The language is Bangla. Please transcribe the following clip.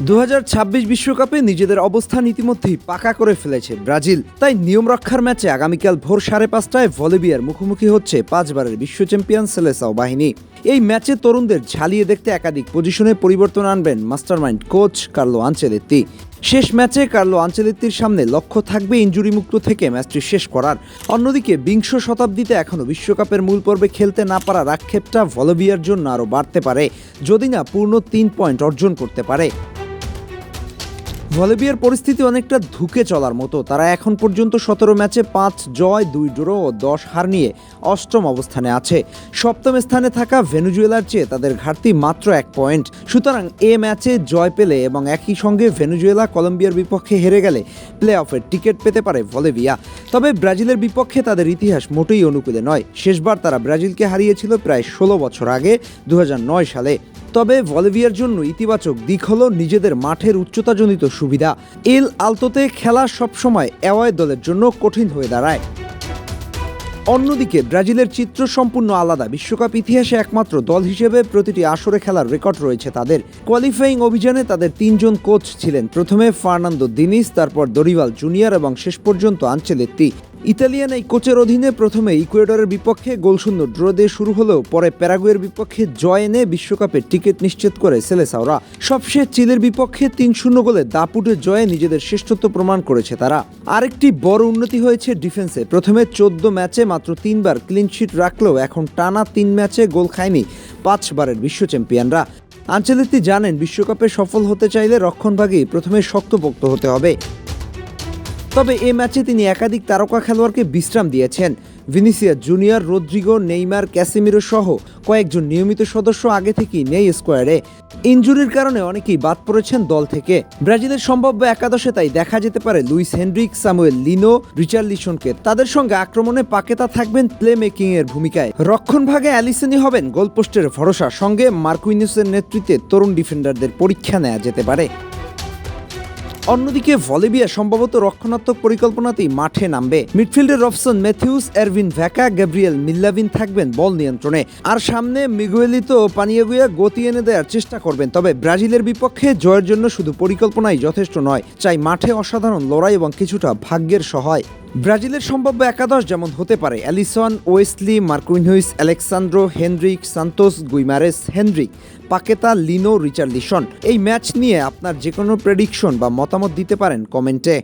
দু বিশ্বকাপে নিজেদের অবস্থান ইতিমধ্যেই পাকা করে ফেলেছে ব্রাজিল। তাই নিয়ম রক্ষার ম্যাচে আগামীকাল ভোর সাড়ে পাঁচটায় ভলিবিয়ার মুখোমুখি হচ্ছে পাঁচবারের বিশ্ব চ্যাম্পিয়ন সেলেসাও বাহিনী। এই ম্যাচে তরুণদের ঝালিয়ে দেখতে একাধিক পজিশনে পরিবর্তন আনবেন মাস্টারমাইন্ড কোচ কার্লো আঞ্চেলেত্তি। শেষ ম্যাচে কার্লো আঞ্চেলেত্তির সামনে লক্ষ্য থাকবে ইঞ্জুরিমুক্ত থেকে ম্যাচটি শেষ করার। অন্যদিকে বিংশ শতাব্দীতে এখনও বিশ্বকাপের মূল পর্বে খেলতে না পারার আক্ষেপটা ভলভিয়ার জন্য আরও বাড়তে পারে, যদি না পূর্ণ তিন পয়েন্ট অর্জন করতে পারে। ভলিবিয়ার পরিস্থিতি অনেকটা ধুকে চলার মতো। তারা এখন পর্যন্ত সতেরো ম্যাচে পাঁচ জয়, দুই ড্র ও দশ হার নিয়ে অষ্টম অবস্থানে আছে। সপ্তম স্থানে থাকা ভেনুজুয়েলার চেয়ে তাদের ঘাটতি মাত্র এক পয়েন্ট। সুতরাং এ ম্যাচে জয় পেলে এবং একই সঙ্গে ভেনুজুয়েলা কলম্বিয়ার বিপক্ষে হেরে গেলে প্লে অফের টিকিট পেতে পারে ভলেভিয়া। তবে ব্রাজিলের বিপক্ষে তাদের ইতিহাস মোটেই অনুকূলে নয়। শেষবার তারা ব্রাজিলকে হারিয়েছিল প্রায় ষোলো বছর আগে দু হাজার নয় সালে। তবে ভলভিয়ার জন্য ইতিবাচক দিক হল নিজেদের মাঠের উচ্চতাজনিত সুবিধা। এল আলতোতে খেলা সবসময় অ্যাওয়াই দলের জন্য কঠিন হয়ে দাঁড়ায়। অন্যদিকে ব্রাজিলের চিত্র সম্পূর্ণ আলাদা। বিশ্বকাপ ইতিহাসে একমাত্র দল হিসেবে প্রতিটি আসরে খেলার রেকর্ড রয়েছে তাদের। কোয়ালিফাইং অভিযানে তাদের তিনজন কোচ ছিলেন। প্রথমে ফার্নান্দো দিনিস, তারপর দরিভাল জুনিয়র এবং শেষ পর্যন্ত আঞ্চেলেত্তি। ইতালিয়ান এই কোচের অধীনে প্রথমে ইকুয়েডরের বিপক্ষে গোলশূন্য ড্র দিয়ে শুরু হলেও পরে প্যারাগুয়ের বিপক্ষে জয় এনে বিশ্বকাপের টিকিট নিশ্চিত করে সেলেসাওরা। সবশেষ চিলের বিপক্ষে তিন শূন্য গোলে দাপুটে জয়ে নিজেদের শ্রেষ্ঠত্ব প্রমাণ করেছে তারা। আরেকটি বড় উন্নতি হয়েছে ডিফেন্সে। প্রথমে চোদ্দ ম্যাচে মাত্র তিনবার ক্লিনশিট রাখলেও এখন টানা তিন ম্যাচে গোল খায়নি পাঁচবারের বিশ্ব চ্যাম্পিয়নরা। আঞ্চলিকটি জানেন, বিশ্বকাপে সফল হতে চাইলে রক্ষণভাগেই প্রথমে শক্তপোক্ত হতে হবে। তবে এ ম্যাচে তিনি একাধিক তারকা খেলোয়াড়কে বিশ্রাম দিয়েছেন। Vinicius Junior Rodrygo Neymar, Casemiro সহ কয়েকজন নিয়মিত সদস্য আগে থেকেই নেই স্কোয়ারে ইনজুরির কারণে অনেকেই বাদ পড়েছেন দল থেকে। ব্রাজিলের সম্ভাব্য একাদশে তাই দেখা যেতে পারে লুইস হেনরিক সামুয়েল লিনো রিচার্লিসনকে তাদের সঙ্গে আক্রমণে পাকেতা থাকবেন প্লে মেকিং এর ভূমিকায় রক্ষণভাগে অ্যালিসনই হবেন গোলপোস্টের ভরসা। সঙ্গে মার্কুইনিসের নেতৃত্বে তরুণ ডিফেন্ডারদের পরীক্ষা নেওয়া যেতে পারে। অন্যদিকে ভলিবিয়া সম্ভবত রক্ষণাত্মক পরিকল্পনাতেই মাঠে নামবে। মিডফিল্ডের Robson Matheus, Ervin Vaca, Gabriel মিল্লাভিন থাকবেন বল নিয়ন্ত্রণে। আর সামনে মিগুয়েলিতো পানিয়াগুয়া গতি এনে দেওয়ার চেষ্টা করবেন, তবে ব্রাজিলের বিপক্ষে জয়ের জন্য শুধু পরিকল্পনাই যথেষ্ট নয়, চাই মাঠে অসাধারণ লড়াই এবং কিছুটা ভাগ্যের সহায়। ব্রাজিলের সম্ভাব্য একাদশ যেমন হতে পারে, Alisson, Wesley Marquinhos Alex Sandro, Henrique, Santos, Guimaraes, Henrique, Paqueta, Lino, Richarlison. এই ম্যাচ নিয়ে আপনার যে কোনো প্রেডিকশন বা মতামত দিতে পারেন কমেন্টে।